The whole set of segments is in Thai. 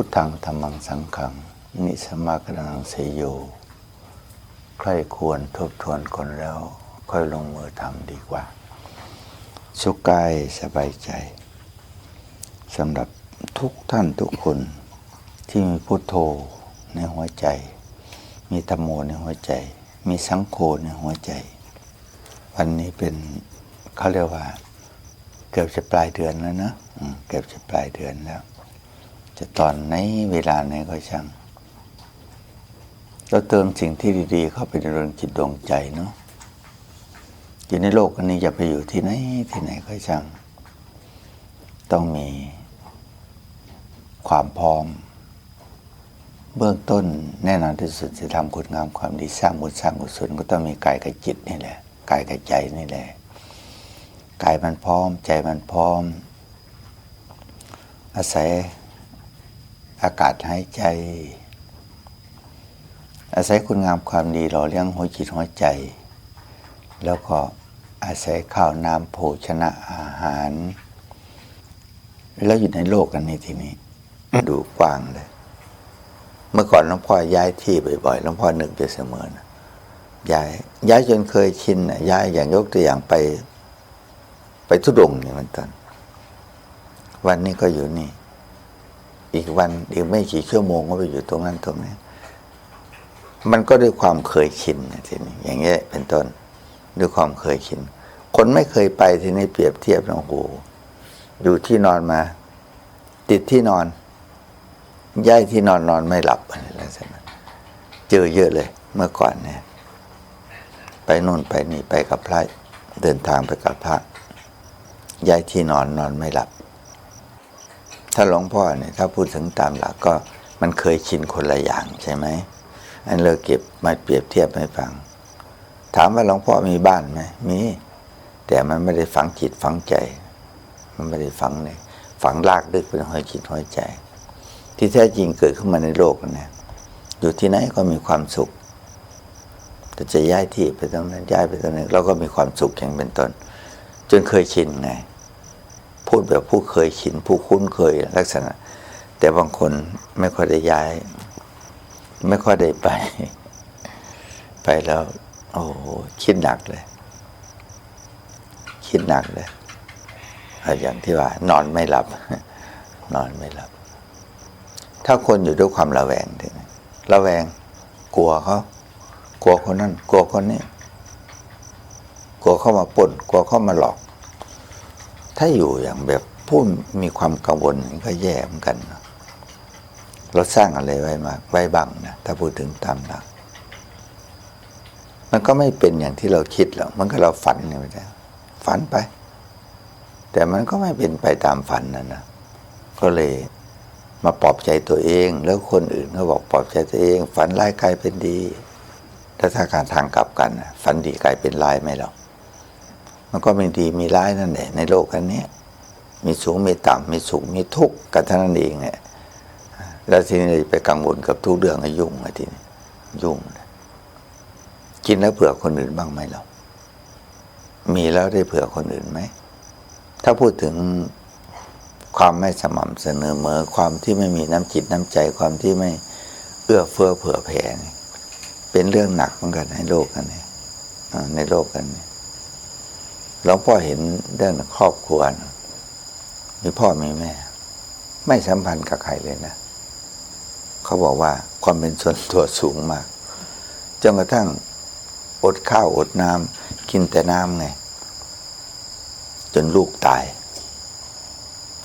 พุทธังธรรมังสังขัง นิสมากนังเสยโยใครควรทบทวนก่อนแล้ว ค่อยลงมือทำดีกว่า สุขกายสบายใจสำหรับทุกท่านทุกคนที่มีพุทโธในหัวใจ มีธรรมโมในหัวใจ มีสังโฆในหัวใจ วันนี้เป็นเขาเรียกว่า เกือบจะปลายเดือนแล้วนะอืมเกือบจะปลายเดือนแล้ว จะตอนไหนเวลาไหนก็ช่างเราเติมสิ่งที่ดีๆ เข้าไปในดวงจิตดวงใจเนาะอยู่ในโลกอันนี้จะไปอยู่ที่ไหนที่ไหนก็ช่างต้องมีความพร้อม เบื้องต้นแน่นอนที่สุดจะทำคุณงามความดีสร้างบุญสร้างกุศลก็ต้องมีกายกับจิตนี่แหละกายกับใจนี่แหละกายมันพร้อมใจมันพร้อม อาศัย อากาศหายใจ อาศัยคุณงามความดีหล่อเลี้ยงหัวจิตหัวใจ แล้วก็อาศัยข้าวน้ำโภชนะอาหาร แล้วอยู่ในโลกกันนี้ทีนี้ ดูกว้างเลย เมื่อก่อนหลวงพ่อย้ายที่บ่อยๆหลวงพ่อนึกไปเสมอนะย้ายย้ายจนเคยชินนะย้ายอย่างยกตัวอย่างไป ไปทุดงค์อย่างนั้นต้นวันนี้ก็อยู่นี่ อีกวันอีกไม่กี่ชั่วโมงก็ไปอยู่ตรงนั้นตรงนี้ มันก็ด้วยความเคยชินทีนี้อย่างเงี้ยเป็นต้นด้วยความเคยชิน คนไม่เคยไปทีนี้เปรียบเทียบนะโอ้โหอยู่ที่นอนมา ติดที่นอน ย้ายที่นอนนอนไม่หลับอะไรลักษณะเจอเยอะเลย เมื่อก่อนเนี่ย ไปนู่นไปนี่ไปกับพระเดินทางไปกับพระย้ายที่นอนนอนไม่หลับ ถ้าหลวงพ่อเนี่ยถ้าพูดถึงตามหลักก็มันเคยชินคนละอย่างใช่ไหมอันเราเก็บมาเปรียบเทียบให้ฟัง ถามว่าหลวงพ่อมีบ้านไหมมี แต่มันไม่ได้ฝังจิตฝังใจ มันไม่ได้ฝังในฝังลากลึกเป็นหัวจิตหัวใจ ที่แท้จริงเกิดขึ้นมาในโลกนะอยู่ที่ไหนก็มีความสุขแต่จะย้ายที่ไปตรงนั้นย้ายไปตรงนี้เราก็มีความสุขอย่างเป็นต้น จนเคยชินไง พูดแบบผู้เคยชินผู้คุ้นเคยลักษณะ แต่บางคนไม่ค่อยได้ย้าย ไม่ค่อยได้ไป ไปแล้ว โอ้โหคิดหนักเลย คิดหนักเลยอย่างที่ว่า นอนไม่หลับ นอนไม่หลับ ถ้าคนอยู่ด้วยความระแวงทีนี้ระแวง กลัวเขากลัวคนนั้น กลัวคนนี้ กลัวเข้ามาปนกลัวเข้ามาหลอก ถ้าอยู่อย่างแบบผู้มีความกังวลก็แย่เหมือนกัน เราสร้างอะไรไว้มาไว้บังนะถ้าพูดถึงตามหลักมันก็ไม่เป็นอย่างที่เราคิดหรอกมันก็เราฝันเนี่ยไม่ใช่ฝันไป แต่มันก็ไม่เป็นไปตามฝันนั่นนะก็เลยมาปลอบใจตัวเอง แล้วคนอื่นก็บอกปลอบใจตัวเอง ฝันร้ายกลายเป็นดี ถ้าถ้าการทางกลับกัน ฝันดีกลายเป็นร้ายไหมหรอก มันก็มีดีมีร้ายนั่นแหละในโลกอันนี้มีสูงมีต่ำมีสุขมีทุกข์กันเท่านั้นเองเนี่ยแล้วทีนี้ไปกังวลกับทุกเรื่องยุ่งอะทีนี้ยุ่งกินแล้วเผื่อคนอื่นบ้างไหมเรามีแล้วได้เผื่อคนอื่นไหมถ้าพูดถึงความไม่สม่ำเสมอเมอความที่ไม่มีน้ำจิตน้ำใจความที่ไม่เอื้อเฟื้อเผื่อแผ่เป็นเรื่องหนักเหมือนกันในโลกกันนี้ในโลกกันนี้ หลวงพ่อเห็นเรื่องครอบครัวนะมีพ่อมีแม่ ไม่สัมพันธ์กับใครเลยนะ เขาบอกว่าความเป็นส่วนตัวสูงมากจนกระทั่งอดข้าวอดน้ำกินแต่น้ำไง จนลูกตาย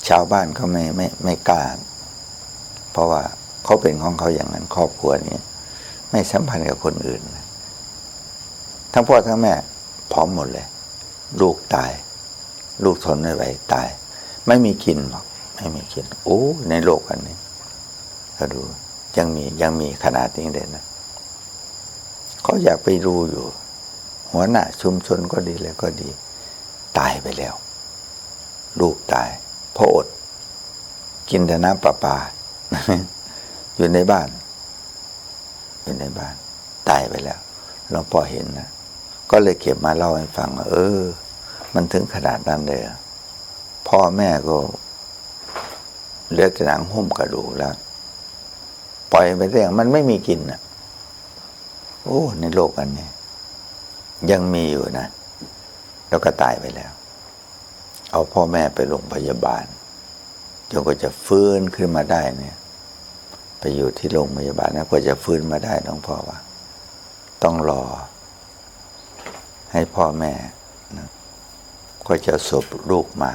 ชาวบ้านเขาไม่ไม่ไม่กล้า เพราะว่าเขาเป็นของเขาอย่างนั้นครอบครัวนี้ ไม่สัมพันธ์กับคนอื่น ทั้งพ่อทั้งแม่ พร้อมหมดเลย ลูกตาย ลูกทนไม่ไหวตาย ไม่มีกินหรอกไม่มีกินโอ้ในโลกอันนี้ก็ดูยังมียังมีขนาดนี้เลยนะเขาอยากไปดูอยู่ หัวหน้าชุมชนก็ดีแล้วก็ดี ตายไปแล้ว ลูกตายเพราะอด กินแต่น้ำประปา อยู่ในบ้าน อยู่ในบ้าน ตายไปแล้วหลวงพ่อเห็นนะก็เลยเก็บมาเล่าให้ฟังเออ มันถึงขนาดนั้นเลยพ่อแม่ก็เหลือแต่หนังหุ้มกระดูกแล้ว ปล่อยไปเรื่องมันไม่มีกินนะโอ้ ในโลกอันนี้ ยังมีอยู่นะ แล้วก็ตายไปแล้ว เอาพ่อแม่ไปโรงพยาบาลจนกว่าจะฟื้นขึ้นมาได้เนี่ย ไปอยู่ที่โรงพยาบาลนะกว่าจะฟื้นมาได้น้องพ่อว่า ต้องรอ ให้พ่อแม่นะ ก็จะศพลูกมา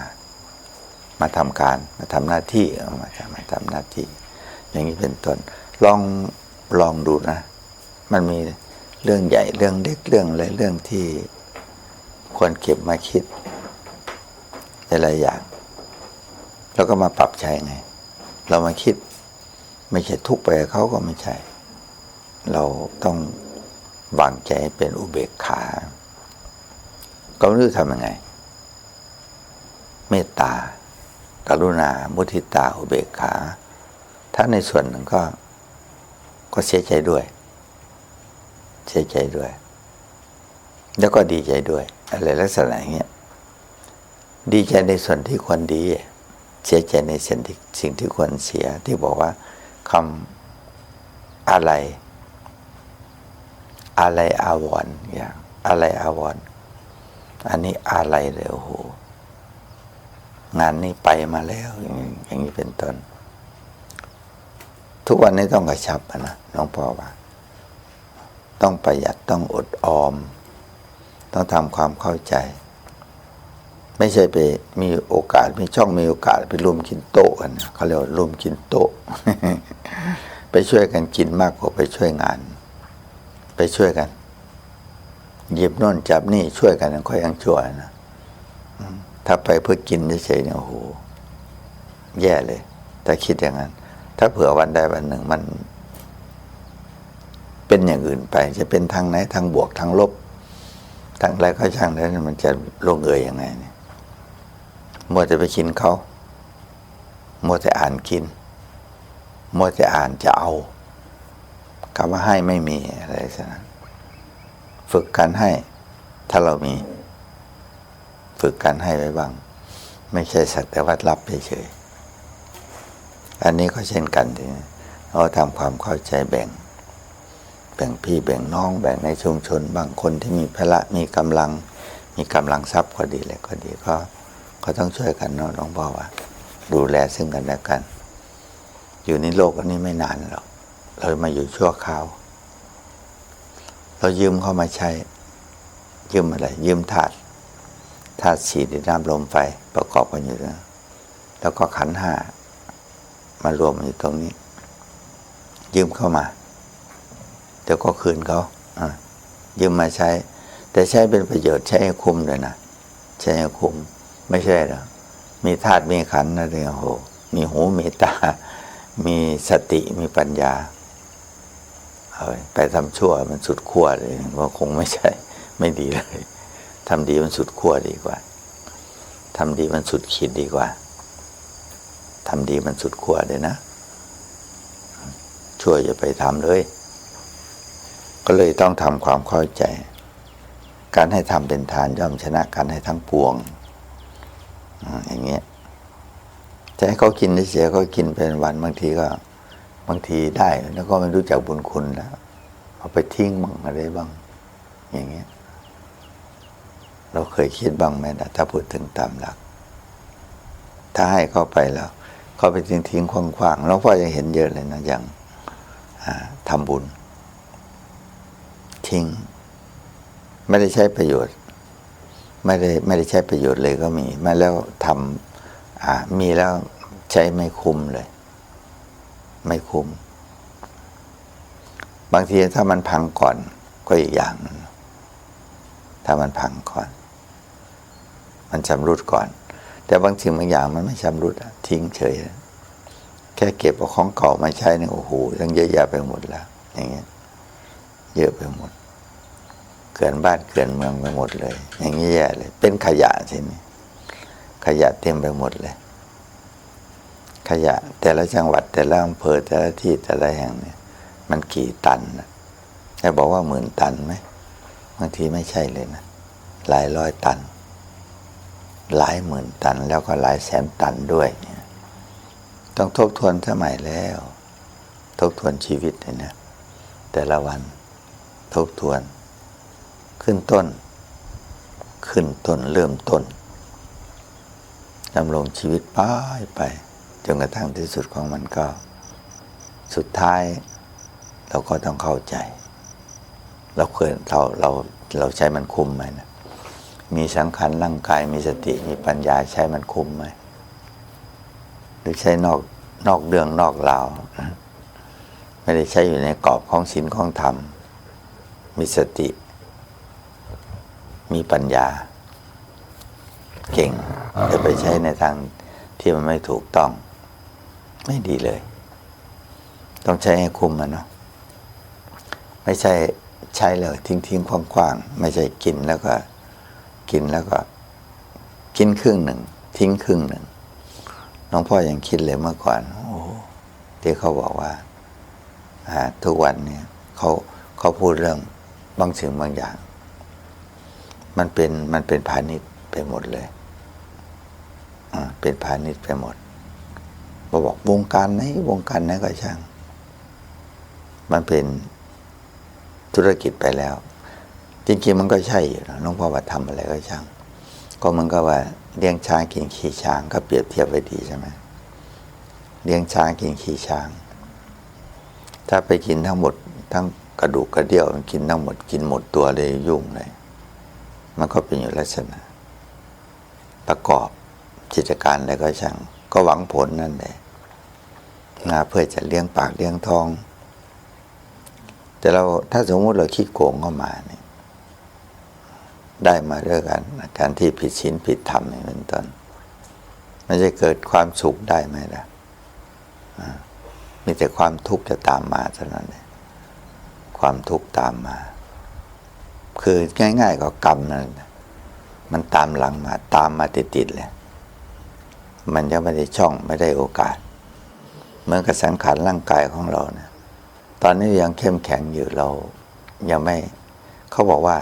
มาทำการมาทำหน้าที่มาทำมาทำหน้าที่ อย่างนี้เป็นต้นลองลองดูนะ มันมีเรื่องใหญ่เรื่องเล็กเรื่องอะไรเรื่องที่ควรเก็บมาคิดหลายอย่าง แล้วก็มาปรับใช้ไง เรามาคิด ไม่ใช่ทุกไปเขาก็ไม่ใช่ เราต้องวางใจเป็นอุเบกขา ก็ไม่รู้ทำยังไง เมตตา กรุณา มุทิตา อุเบกขา ถ้าในส่วนหนึ่งก็ ก็เสียใจด้วย เสียใจด้วย แล้วก็ดีใจด้วย อะไรลักษณะอย่างเงี้ย ดีใจในส่วนที่ควรดี เสียใจในสิ่งที่สิ่งที่ควรเสีย ที่บอกว่าคำอะไร อะไรอาวรณ์อย่าง อะไรอาวรณ์อันนี้อะไรเลยโอ้โห งานนี้ไปมาแล้ว อย่างนี้เป็นต้น ทุกวันนี้ต้องกระชับนะน้องพ่อว่า ต้องประหยัดต้องอดออม ต้องทำความเข้าใจ ไม่ใช่ไปมีโอกาสมีช่องมีโอกาสไปรวมกินโต๊ะกันนะเขาเรียกว่ารวมกินโต๊ะ ไปช่วยกันกินมากกว่าไปช่วยงาน ไปช่วยกันหยิบโน่นจับนี่ช่วยกันค่อยยังช่วยนะ ถ้าไปเพื่อกินเฉยๆเนี่ยโอ้โหแย่เลยถ้าคิดอย่างนั้น ถ้าเผื่อวันใดวันหนึ่งมัน เป็นอย่างอื่นไป จะเป็นทางไหนทางบวกทางลบทางอะไรก็ช่างแล้วมันจะลงเอยอยังไงเนี่ยมัวจะไปกินเขามัวแต่อ่านกินมัวแต่อ่านจะเอาคำว่าให้ไม่มีอะไรสักนั้นฝึกการให้ถ้าเรามี ฝึกการให้ไว้บ้าง ไม่ใช่สักแต่ว่ารับเฉยๆอันนี้ก็เช่นกันทีนี้เราทำความเข้าใจแบ่ง แบ่งพี่แบ่งน้องแบ่งในชุมชนบางคนที่มีพละมีกำลัง มีกำลังทรัพย์ก็ดีแหละก็ดีก็ก็ต้องช่วยกันเนาะน้องพ่อว่า ดูแลซึ่งกันและกัน อยู่ในโลกอันนี้ไม่นานหรอกเรามาอยู่ชั่วคราว เรายืมเข้ามาใช้ ยืมอะไร ยืมธาตุ ธาตุสีดินน้ำลมไฟประกอบกันอยู่นะแล้วก็ขันห้ามารวมอยู่ตรงนี้ ยืมเข้ามาเดี๋ยวก็คืนเขาอยืมมาใช้ แต่ใช้เป็นประโยชน์ใช้ให้คุ้มเลยนะใช้ให้คุ้มไม่ใช่หรอมีธาตุมีขันนะเนี่ยโอ้โหมีหูมีตา มีสติมีปัญญาเอาไปไปทำชั่วมันสุดขั้วเลยก็คงไม่ใช่ ไม่ดีเลย ทำดีมันสุดขั้วดีกว่าทำดีมันสุดขีดดีกว่าทำดีมันสุดขั้วเลยนะ ช่วยอย่าไปทำเลย ก็เลยต้องทำความเข้าใจ การให้ทำเป็นทานย่อมชนะการให้ทั้งปวงอย่างเงี้ยจะให้เขากินเฉยเขากินเป็นวันบางทีก็ บางทีได้ แล้วก็ไม่รู้จักบุญคุณแล้วเอาไปทิ้งบ้างอะไรบ้าง อย่างเงี้ย เราเคยคิดบ้างไหมนะถ้าพูดถึงตามหลัก ถ้าให้เข้าไปแล้วเขาไปทิ้งทิ้งคว่างๆแล้วพ่อจะเห็นเยอะเลยนะอย่างอ่าทำบุญ ทิ้ง ไม่ได้ใช้ประโยชน์ ไม่ได้ไม่ได้ใช้ประโยชน์เลยก็มีมาแล้วทำมีแล้วใช้ไม่คุ้มเลย ไม่คุ้มบางทีถ้ามันพังก่อนก็อีกอย่างหนึงถ้ามันพังก่อน มันชำรุดก่อน แต่บางสิ่งบางอย่างมันไม่ชำรุดทิ้งเฉย แค่เก็บเอาของเก่ามาใช้เนี่ยโอ้โหทั้งเยอะแยะไปหมดแล้ว อย่างเงี้ยเยอะไปหมด เกินบ้านเกินเมืองไปหมดเลย อย่างนี้แย่เลย เป็นขยะใช่ไหมขยะเต็มไปหมดเลย ขยะแต่ละจังหวัดแต่ละอำเภอแต่ละที่แต่ละแห่งเนี่ย มันกี่ตันนะจะบอกว่าหมื่นตันไหมบางทีไม่ใช่เลยนะหลายร้อยตัน หลายหมื่นตันแล้วก็หลายแสนตันด้วย ต้องทบทวนสมัยแล้ว ทบทวนชีวิตเนี่ยนะ แต่ละวันทบทวน ขึ้นต้น ขึ้นต้นเริ่มต้นดำรงชีวิตไปไปจนกระทั่งที่สุดของมันก็ สุดท้ายเราก็ต้องเข้าใจ เราเคยเราเราเราใช้มันคุมไหมนะ มีสังขารร่างกายมีสติมีปัญญาใช้มันคุ้มไหมหรือใช้นอกนอกเรื่องนอกราวไม่ได้ใช้อยู่ในกรอบของศีลของธรรม มีสติ มีปัญญา เก่งจะไปใช้ในทางที่มันไม่ถูกต้อง ไม่ดีเลย ต้องใช้ให้คุ้มมันเนาะไม่ใช่ใช้เลยทิ้งทิ้งคว่างคว่างๆไม่ใช่กินแล้วก็ กินแล้วก็ กินครึ่งหนึ่ง ทิ้งครึ่งหนึ่งน้องพ่อยังคิดเลยเมื่อก่อน โอ้ที่เขาบอกว่าอ่าทุกวันเนี่ยเขาเขาพูดเรื่องบางสิ่งบางอย่าง มันเป็นมันเป็นพาณิชย์ไปหมดเลยอ่าเป็นพาณิชย์ไปหมดบอกบอกวงการไหนวงการไหนก็ช่าง มันเป็นธุรกิจไปแล้ว จริงๆมันก็ใช่อยู่นะน้องพ่อว่าทำอะไรก็ช่าง ก็มันก็ว่าเลี้ยงช้างกินขี่ช้างก็เปรียบเทียบไว้ดีใช่ไหมเลี้ยงช้างกินขี่ช้าง ถ้าไปกินทั้งหมดทั้งกระดูกกระเดี่ยวมันกินทั้งหมดกินหมดตัวเลยยุ่งเลย มันก็เป็นอยู่ลักษณะ ประกอบกิจการอะไรก็ช่าง ก็หวังผลนั่นแหละนะเพื่อจะเลี้ยงปากเลี้ยงท้อง แต่เราถ้าสมมติเราคิดโกงเข้ามาเนี่ย ได้มาด้วยกันการที่ผิดศีลผิดธรรมนี่เป็นต้นมันจะเกิดความสุขได้ไหมล่ะมีแต่ความทุกข์จะตามมาเท่านั้นเองความทุกข์ตามมา คือง่ายๆก็กรรมนั่นแหละมันตามหลังมาตามมาติดๆเลยมันยังไม่ได้ช่องไม่ได้โอกาสเหมือนกับสังขารร่างกายของเราเนี่ยตอนนี้ยังเข้มแข็งอยู่เรายังไม่เขาบอกว่า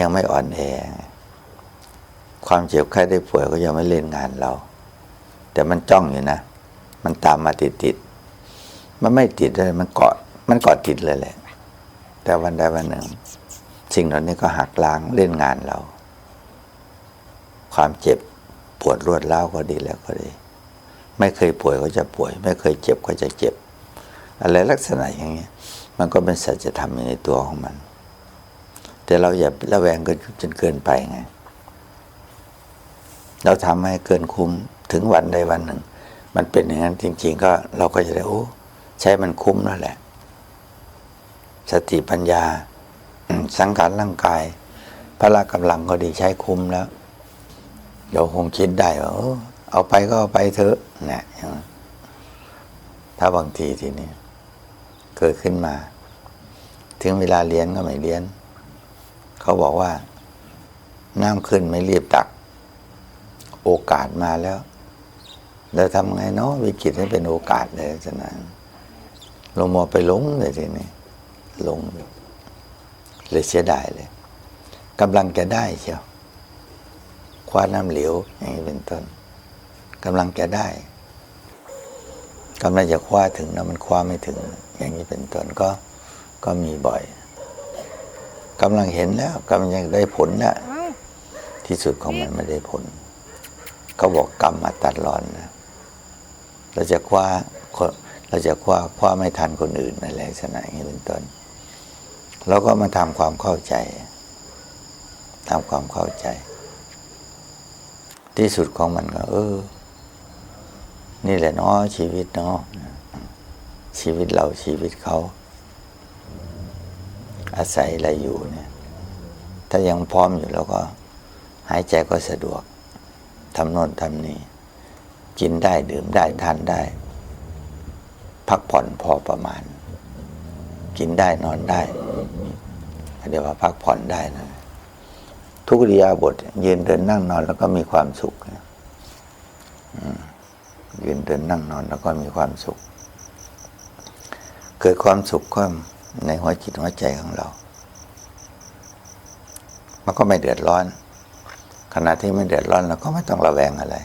ยังไม่อ่อนแอ ความเจ็บไข้ได้ป่วยก็ยังไม่เล่นงานเรา แต่มันจ้องอยู่นะ มันตามมาติดติดๆมันไม่ติดเลย มันเกาะ มันเกาะติดเลยแหละ แต่วันใดวันหนึ่ง สิ่งเหล่านี้ก็หักล้างเล่นงานเรา ความเจ็บปวดรวดร้าก็ดีแล้วก็ดี ไม่เคยป่วยก็จะป่วย ไม่เคยเจ็บก็จะเจ็บ อะไรลักษณะอย่างเงี้ย มันก็เป็นสัจธรรมอยู่ในตัวของมัน แต่เราอย่าระแวงเกินจนเกินไปไง เราทำให้เกินคุ้มถึงวันใดวันหนึ่ง มันเป็นอย่างนั้นจริง ๆ ก็เราก็จะได้โอ้ใช้มันคุ้มแล้วแหละ สติปัญญา สังขารร่างกาย พละกำลังก็ดีใช้คุ้มแล้ว เราคงคิดได้ว่าเอาไปก็เอาไปเถอะนะอย่างนั้นถ้าบางทีทีนี้เกิดขึ้นมา ถึงเวลาเรียนก็ไม่เรียน เขาบอกว่า น้ำขึ้นไม่รีบตัก โอกาสมาแล้วเราทำไงเนาะวิกฤตให้เป็นโอกาสเลยฉะนั้นลงมอไปลงเลยทีนี้ลงเลยเสียดายเลยกำลังจะได้เชียวคว้าน้ำเหลวอย่างนี้เป็นต้นกำลังจะได้กำลังจะคว้าถึงแล้วมันคว้าไม่ถึง อย่างนี้เป็นต้นก็ก็มีบ่อย กำลังเห็นแล้วกำลังจะได้ผลแล้วที่สุดของมันไม่ได้ผล เขาบอกกรรมมาตัดรอนนะเราจะคว้าคนเราจะคว้าคว้าไม่ทันคนอื่นอะไรลักษณะอย่างนี้เป็นต้นเราก็มาทำความเข้าใจทำความเข้าใจ ที่สุดของมันก็ เออ นี่แหละเนาะชีวิตเนาะชีวิตเราชีวิตเขา อาศัยอะไรอยู่เนี่ย ถ้ายังพร้อมอยู่แล้วก็ หายใจก็สะดวกทำโน่นทำนี่กินได้ดื่มได้ทานได้ พักผ่อนพอประมาณ กินได้นอนได้เดี๋ยวว่าพักผ่อนได้นะทุกริยาบทยืนเดินนั่งนอนแล้วก็มีความสุขยืนเดินนั่งนอนแล้วก็มีความสุข เกิดความสุขก็ ในหัวจิตหัวใจของเรา มันก็ไม่เดือดร้อน ขณะที่ไม่เดือดร้อนเราก็ไม่ต้องระแวงอะไร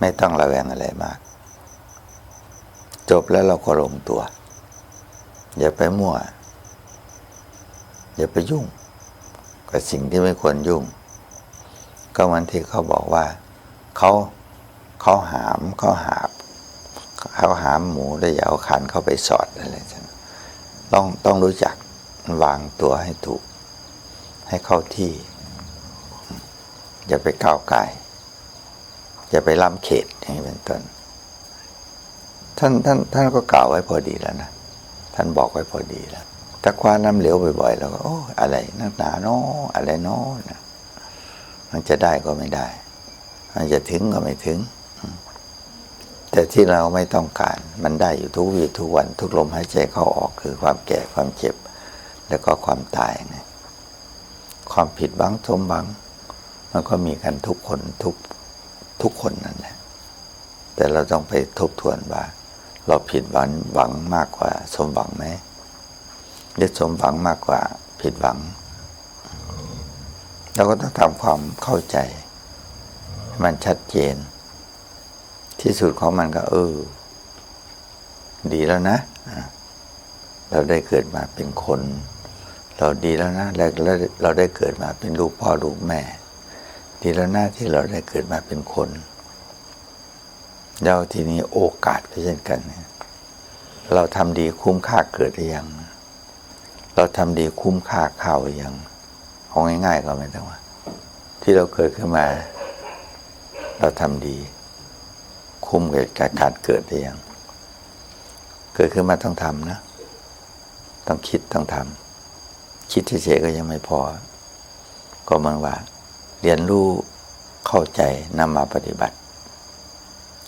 ไม่ต้องระแวงอะไรมาก จบแล้วเราก็ลงตัว อย่าไปมั่ว อย่าไปยุ่ง กับสิ่งที่ไม่ควรยุ่ง ก็วันที่เขาบอกว่า เขาเขาหามเขาหาบเขาหามหมูแล้วอย่าเอาขันเข้าไปสอดอะไรใช่ไหม ต้องต้องรู้จักวางตัวให้ถูก ให้เข้าที่ อย่าไปก้าวไกลอย่าไปล้ำเขตอย่างนี้เป็นต้นท่านท่านท่านก็กล่าวไว้พอดีแล้วนะท่านบอกไว้พอดีแล้วถ้าคว้าน้ำเหลวบ่อยๆแล้วก็โอ้อะไรนักหนาเนาะอะไรเนาะนะมันจะได้ก็ไม่ได้ มันจะถึงก็ไม่ถึง แต่ที่เราไม่ต้องการมันได้อยู่ทุกวีทุกวัน ทุกลมหายใจเข้าออกคือความแก่ความเจ็บ แล้วก็ความตายนะความผิดบังสมบัง มันก็มีกันทุกคนทุกทุกคนนั่นแหละแต่เราต้องไปทบทวนว่า เราผิดหวังหวังมากกว่า สมหวังไหมหรือสมหวังมากกว่า ผิดหวังเราก็ต้องทำความเข้าใจ มันชัดเจน ที่สุดของมันก็ เออ ดีแล้วนะ เราได้เกิดมาเป็นคน เราดีแล้วนะแล้วเราได้เกิดมาเป็นลูกพ่อลูกแม่ ดีแล้วนะที่เราได้เกิดมาเป็นคนแล้วทีนี้โอกาสก็เช่นกัน เราทำดีคุ้มค่าเกิดหรือยัง เราทำดีคุ้มค่าเข้าหรือยังเอาง่ายๆก็ไม่ต้องว่า ที่เราเกิดขึ้นมา เราทำดี คุ้มกับการเกิดหรือยัง เกิดขึ้นมาต้องทำนะ ต้องคิดต้องทำคิดเฉยๆก็ยังไม่พอ ก็เหมันว่า เรียนรู้เข้าใจนำมาปฏิบัติ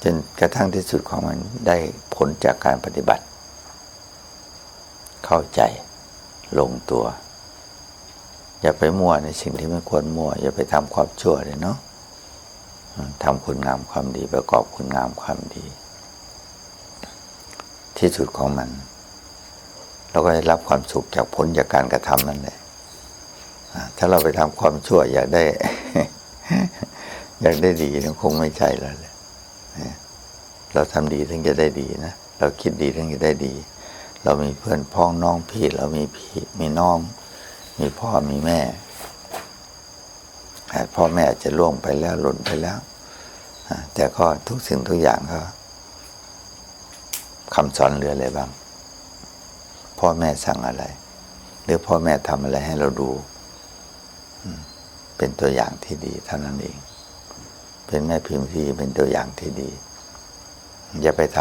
จนกระทั่งที่สุดของมันได้ผลจากการปฏิบัติ เข้าใจลงตัว อย่าไปมั่วในสิ่งที่ไม่ควรมั่ว อย่าไปทำความชั่วเลยเนาะ ทำคุณงามความดีประกอบคุณงามความดี ที่สุดของมัน เราก็ได้รับความสุขจากผลจากการกระทำนั่นแหละถ้าเราไปทำความชั่วอยากได้ อยากได้ดีมันคงไม่ใช่แล้วแหละเราทำดีถึงจะได้ดีนะเราคิดดีถึงจะได้ดี เรามีเพื่อนพ้องน้องพี่ เรามีพี่มีน้อง มีพ่อมีแม่ พ่อแม่จะล่วงไปแล้วหล่นไปแล้ว แต่ก็ทุกสิ่งทุกอย่างก็คำสอนเหลืออะไรบ้าง พ่อแม่สั่งอะไร หรือพ่อแม่ทำอะไรให้เราดูเป็นตัวอย่างที่ดีเท่านั้นเอง เป็นแม่พิมพ์ที่เป็นตัวอย่างที่ดี อย่าไปท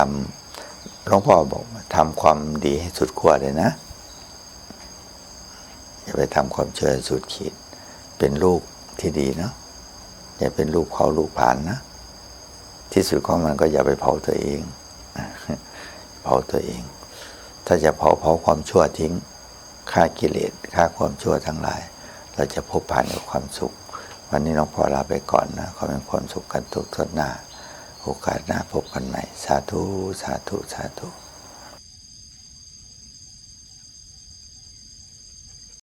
ำหลวงพ่อบอกทำความดีให้สุดขั้วเลยนะ อย่าไปทำความเชื่อสุดขีด เป็นลูก ที่ดีเนาะอย่าเป็นลูกเผาลูกผ่านนะ ที่สุดของมันก็อย่าไปเผาตัวเอง เผาตัวเอง ถ้าจะเผาเผาความชั่วทิ้งฆ่ากิเลสฆ่าความชั่วทั้งหลาย เราจะพบผ่านกับความสุข วันนี้น้องพอลาไปก่อนนะขอเป็นความสุขกันทุกทนหน้า โอกาสหน้าพบกันใหม่ สาธุ สาธุ สาธุ